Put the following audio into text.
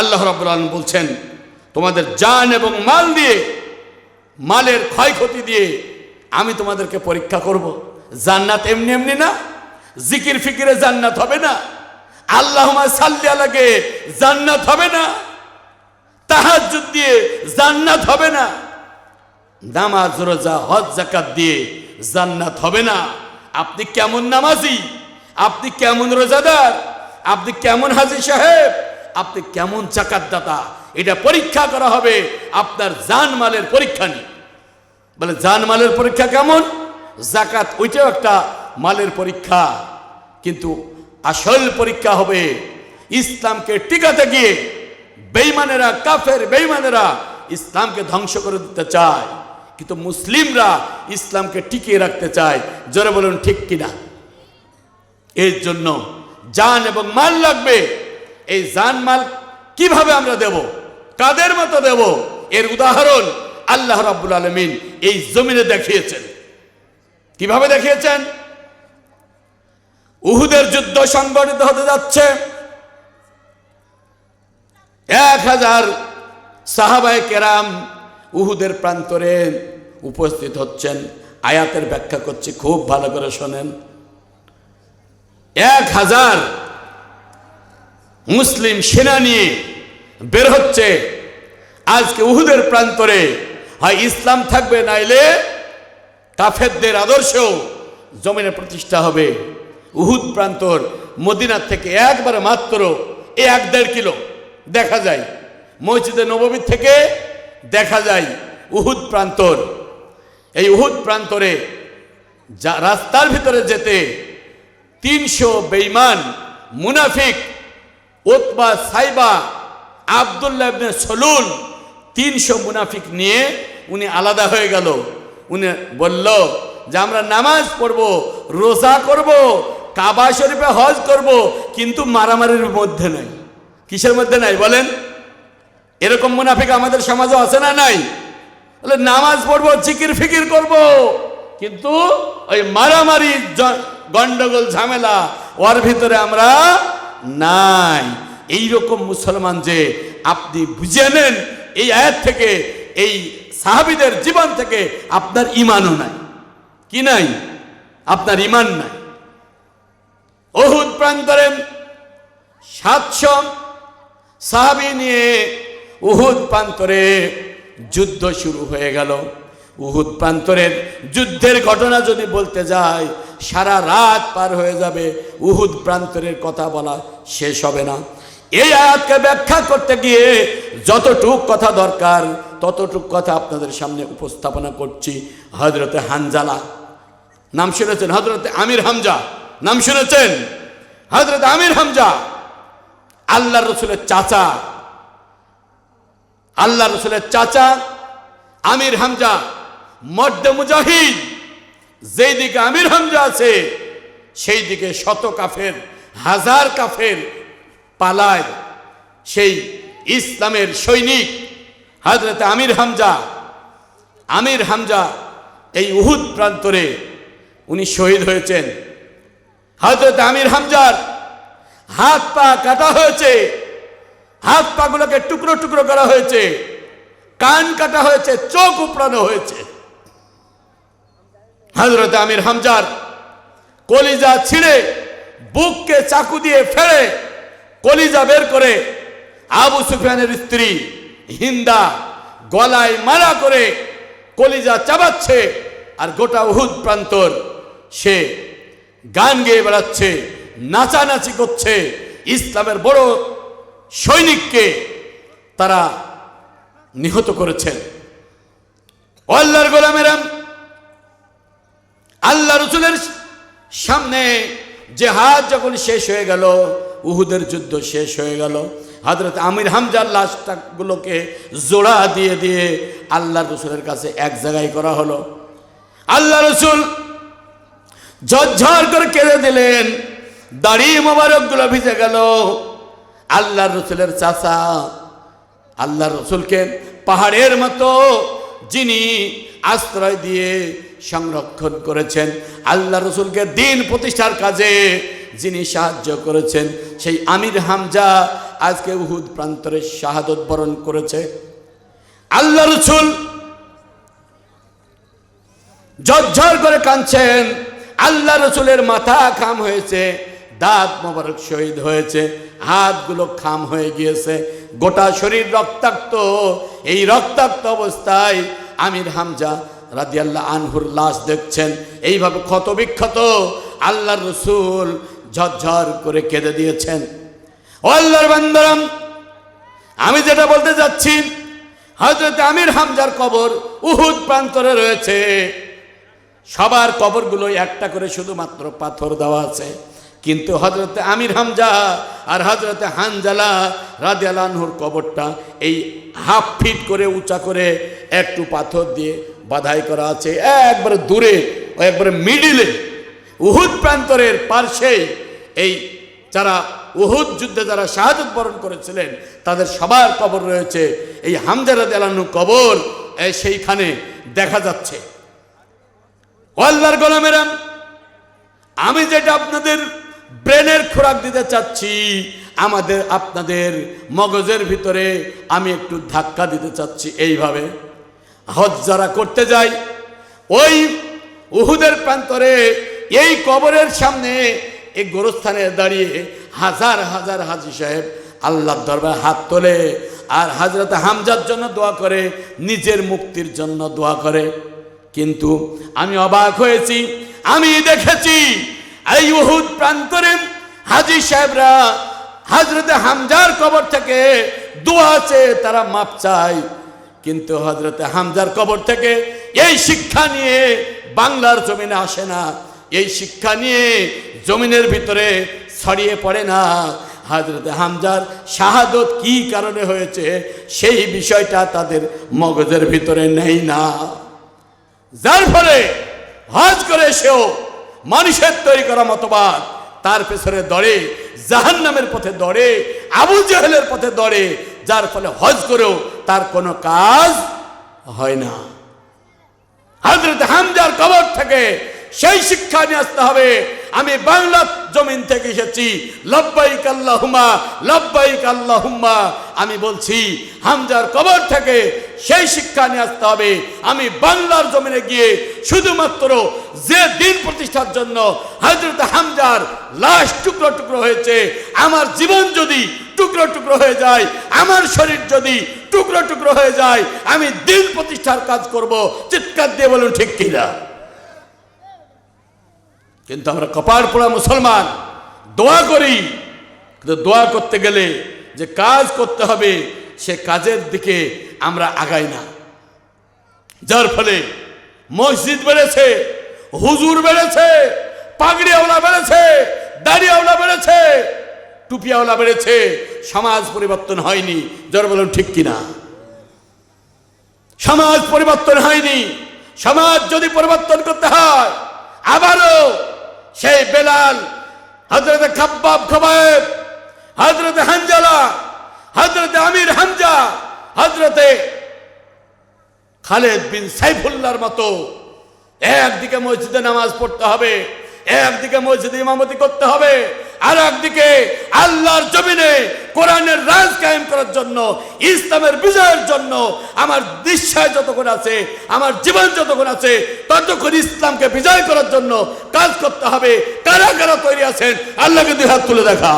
আল্লাহ রাব্বুল আলামিন বলছেন, তোমাদের জান এবং মাল দিয়ে, মালের ক্ষয়ক্ষতি দিয়ে আমি তোমাদেরকে পরীক্ষা করব। জান্নাত এমনি এমনি না, জিকির ফিকিরে জান্নাত হবে না আল্লাহ সাল্লি আলাকে জান্নাত হবে না, তাহাজ্জুদ দিয়ে জান্নাত হবে না, নামাজ, রোজা, হজ জাকাত দিয়ে জান্নাত হবে না। আপনি কেমন নামাজি? আপনি কেমন রোজাদার? আপনি কেমন হাজি সাহেব? আপনি কেমন জাকাত দাতা? এটা পরীক্ষা করা হবে, আপনার জানমালের পরীক্ষা নিয়ে। বলে জানমালের পরীক্ষা কেমন? জাকাত ওইটাও একটা মালের পরীক্ষা। কিন্তু আসল পরীক্ষা হবে ইসলামকে টিকাতে গিয়ে বেইমানেরা কাফের বেইমানেরা ইসলামকে ধ্বংস করে দিতে চায়। কিন্তু মুসলিমরা ইসলামকে টিকিয়ে রাখতে চায়। জোরে বলুন, ঠিক কিনা? এর জন্য জান এবং মাল লাগবে। এই জান মাল কীভাবে আমরা দেব? কাদের মতো দেব? এর উদাহরণ আল্লাহ রাব্বুল আলমিন এই জমিনে দেখিয়েছেন। কীভাবে দেখিয়েছেন? উহুদের যুদ্ধ সংগঠিত হতে যাচ্ছে। এক হাজার সাহাবায় কেরাম উহুদের প্রান্তরে উপস্থিত হচ্ছেন। আয়াতের ব্যাখ্যা করছি, খুব ভালো করে শোনেন। এক হাজার মুসলিম সেনা নিয়ে বের হচ্ছে। আজকে উহুদের প্রান্তরে হয় ইসলাম থাকবে, নাইলে কাফেরদের আদর্শ জমিনে প্রতিষ্ঠা হবে। উহুদ প্রান্তর মদিনার থেকে একবারে মাত্র এক দেড় কিলো। দেখা যায়, মসজিদে নবমীর থেকে দেখা যায় উহুদ প্রান্তর। এই উহুদ প্রান্তরে যা রাস্তার ভিতরে যেতে তিনশো বেইমান মুনাফিক ওতবা সাইবা, আবদুল্লাহ সলুল, তিনশো মুনাফিক নিয়ে উনি আলাদা হয়ে গেল। উনি বলল যে, আমরা নামাজ পড়ব, রোজা করব, কাবা শরীফে হজ করব, কিন্তু মারামারির মধ্যে নাই। কিসের মধ্যে নাই বলেন? এরকম মুনাফিক আমাদের সমাজে আছে না নাই? বলে নামাজ পড়ব, জিকির ফিকির করব, কিন্তু ওই মারামারি গন্ডগোল, ঝামেলা, ওর ভিতরে আমরা নাই। এই রকম মুসলমান যে আপনি বুঝে নেন, এই আয়াত থেকে, এই সাহাবিদের জীবন থেকে আপনার ইমানও নাই। কি নাই? আপনার ইমান নাই। অহুদ প্রান্তরে সাতশো সাহাবি নিয়ে উহুদ প্রান্তরে যুদ্ধ শুরু হয়ে গেল। উহুদ প্রান্তরের যুদ্ধের ঘটনা যদি বলতে যায়, সারা রাত পার হয়ে যাবে, উহুদ প্রান্তরের কথা বলা শেষ হবে না। এই আয়াতকে ব্যাখ্যা করতে গিয়ে যতটুক কথা দরকার, ততটুক কথা আপনাদের সামনে উপস্থাপনা করছি হজরতে হানজালা। নাম শুনেছেন? হজরতে আমির হামজা। নাম শুনেছেন? হজরত আমির হামজা। আল্লাহ রসুলের চাচা। আল্লাহ রসুলের চাচা আমির হামজা। মর্দে মুজাহিদ যেই দিকে আমির হামজা আছে সেই দিকে শত কাফের, হাজার কাফের পালায়। সেই ইসলামের সৈনিক হজরত আমির হামজা আমির হামজা এই উহুদ প্রান্তরে উনি শহীদ হয়েছেন। হজরত আমির হামজার হাত পা কাটা হয়েছে, হাত পাগুলোকে টুকরো টুকরো করা হয়েছে, কান কাটা হয়েছে, চোখ উপড়ানো হয়েছে। হজরত আমির হামজার কলিজা ছিঁড়ে, বুককে চাকু দিয়ে ফেলে, কলিজা বের করে আবু সুফিয়ানের স্ত্রী হিন্দা গলায় মারা করে কলিজা চাবাচ্ছে আর গোটা উহুদ প্রান্তর সে গান গেয়ে বেড়াচ্ছে, নাচানাচি করছে। ইসলামের বড় সৈনিককে তারা নিহত করেছেন। অল্লার আল্লাহর গোলামেরা আল্লাহ রসুলের সামনে জেহাদ যখন শেষ হয়ে গেল, উহুদের যুদ্ধ শেষ হয়ে গেল হজরত আমির হামজার লাশটাগুলোকে জোড়া দিয়ে দিয়ে আল্লাহ রসুলের কাছে এক জায়গায় করা হলো। আল্লাহ রসুল ঝরঝর করে কেঁদে দিলেন, দাড়ি মোবারকগুলো ভিজে গেল। আল্লাহ রসুলের চাচা আল্লাহ রসুলকে পাহাড়ের মতো যিনি আশ্রয় দিয়ে সংরক্ষণ করেছেন। আল্লাহ রসুলকে দিন প্রতিষ্ঠার কাজে যিনি সাহায্য করেছেন, সেই আমির হামজা আজকে উহুদ প্রান্তরে শাহাদত বরণ করেছে। আল্লাহ রসুল ঝরঝর করে কাঁদছেন। আল্লাহ রসুলের মাথা খাম হয়েছে, দাঁত মোবারক শহীদ হয়েছে, হাতগুলো খাম হয়ে গিয়েছে। গোটা শরীর রক্তাক্ত। এই রক্তাক্ত অবস্থায় আমির হামজা রাদিয়াল্লাহ আনহুর লাশ দেখছেন। এইভাবে ক্ষত বিক্ষত আল্লাহ রসুল ঝরঝর করে কেঁদে দিয়েছেন। আল্লাহর বান্দরাম আমি যেটা বলতে যাচ্ছি হজরত আমির হামজার কবর উহুদ প্রান্তরে রয়েছে। সবার কবরগুলো একটা করে শুধুমাত্র পাথর দেওয়া আছে। কিন্তু হজরতে আমির হামজা আর হজরতে হানজালা রাজিয়ালানহুর কবরটা এই হাফ ফিট করে উঁচা করে একটু পাথর দিয়ে বাধাই করা আছে। একবারে দূরে, একবারে মিডিলে উহুদ প্রান্তরের পার্শ্বেই এই যারা উহুদ যুদ্ধে যারা শাহাদত বরণ করেছিলেন, তাদের সবার কবর রয়েছে। এই হামজারা দেলানু কবর সেইখানে দেখা যাচ্ছে। আমি যেটা আপনাদের ব্রেনের খোরাক দিতে চাচ্ছি, আমাদের আপনাদের মগজের ভিতরে আমি একটু ধাক্কা দিতে চাচ্ছি এইভাবে। হজ যারা করতে যায়, ওই উহুদের প্রান্তরে, এই কবরের সামনে, এই গোরস্থানে দাঁড়িয়ে হাজার হাজার হাজি সাহেব আল্লাহর দরবার হাত তোলে আর হাজরত হামজার জন্য দোয়া করে, নিজের মুক্তির জন্য দোয়া করে। কিন্তু আমি অবাক হয়েছি, আমি দেখেছি এই উহুদ প্রান্তরে হাজি সাহেবরা হাজরতে হামজার কবর থেকে দোয়া তারা মাপ চায়। কিন্তু হজরতে হামজার কবর থেকে এই শিক্ষা নিয়ে বাংলার জমিনে আসে না। এই শিক্ষা নিয়ে জমিনের ভিতরে ছড়িয়ে পড়ে না। হাজরতে হামজার শাহাদত কি কারণে হয়েছে সেই বিষয়টা তাদের মগজের ভিতরে নেই না। যার ফলে হজ করে সেও মানুষের তৈরি করা মতবাদ। তার পেছনে দড়ে জাহান নামের পথে দড়ে, আবু জাহেলের পথে দড়ে, যার ফলে হজ করেও তার কোনো কাজ হয় না। হজরত হামজার কবর থেকে সেই শিক্ষা নিয়ে আসতে হবে। আমি বাংলা জমিন থেকে এসেছি। লব্বাইক আল্লাহুম্মা লব্বাইক আল্লাহুম্মা। আমি বলছি, হামজার কবর থেকে সেই শিক্ষা নিয়ে আসতে হবে। আমি বাংলার জমিনে গিয়ে শুধুমাত্র যে দিন প্রতিষ্ঠার জন্য হজরত হামজার লাশ টুকরো টুকরো হয়েছে, আমার জীবন যদি টুকরো টুকরো হয়ে যায়, আমার শরীর যদি টুকরো টুকরো হয়ে যায়, আমি দিন প্রতিষ্ঠার কাজ করব। চিৎকার দিয়ে বলুন ঠিক কিনা? কিন্তু আমরা কপাল পোড়া মুসলমান, দোয়া করি। কিন্তু দোয়া করতে গেলে যে কাজ করতে হবে, সে কাজের দিকে আমরা আগাই না। যার ফলে মসজিদ বেড়েছে, হুজুর বেড়েছে, পাগড়িওয়ালা বেড়েছে, দাড়িওয়ালা বেড়েছে টুপিয়াওয়ালা বেড়েছে, সমাজ পরিবর্তন হয়নি। যার বলুন ঠিক কিনা? সমাজ পরিবর্তন হয়নি। সমাজ যদি পরিবর্তন করতে হয়, আবারও সেই বেলাল হজরত খাব্বাব খবায়েব হজরতে হানজালা হজরত আমির হামজা হজরতে খালেদ বিন সাইফুল্লার মতো। একদিকে মসজিদে নামাজ পড়তে হবে, একদিকে মসজিদে ইমামতি করতে হবে আর একদিকে আল্লাহর জমিনে কোরআনের রাজ কায়েম করার জন্য, ইসলামের বিজয়ের জন্য আমার দিশায় যতক্ষণ আছে, আমার জীবন যতক্ষণ আছে, ততক্ষণ ইসলামকে বিজয় করার জন্য কাজ করতে হবে। কারা কারা তৈরি আছেন? আল্লাহকে দুই হাত তুলে দেখা।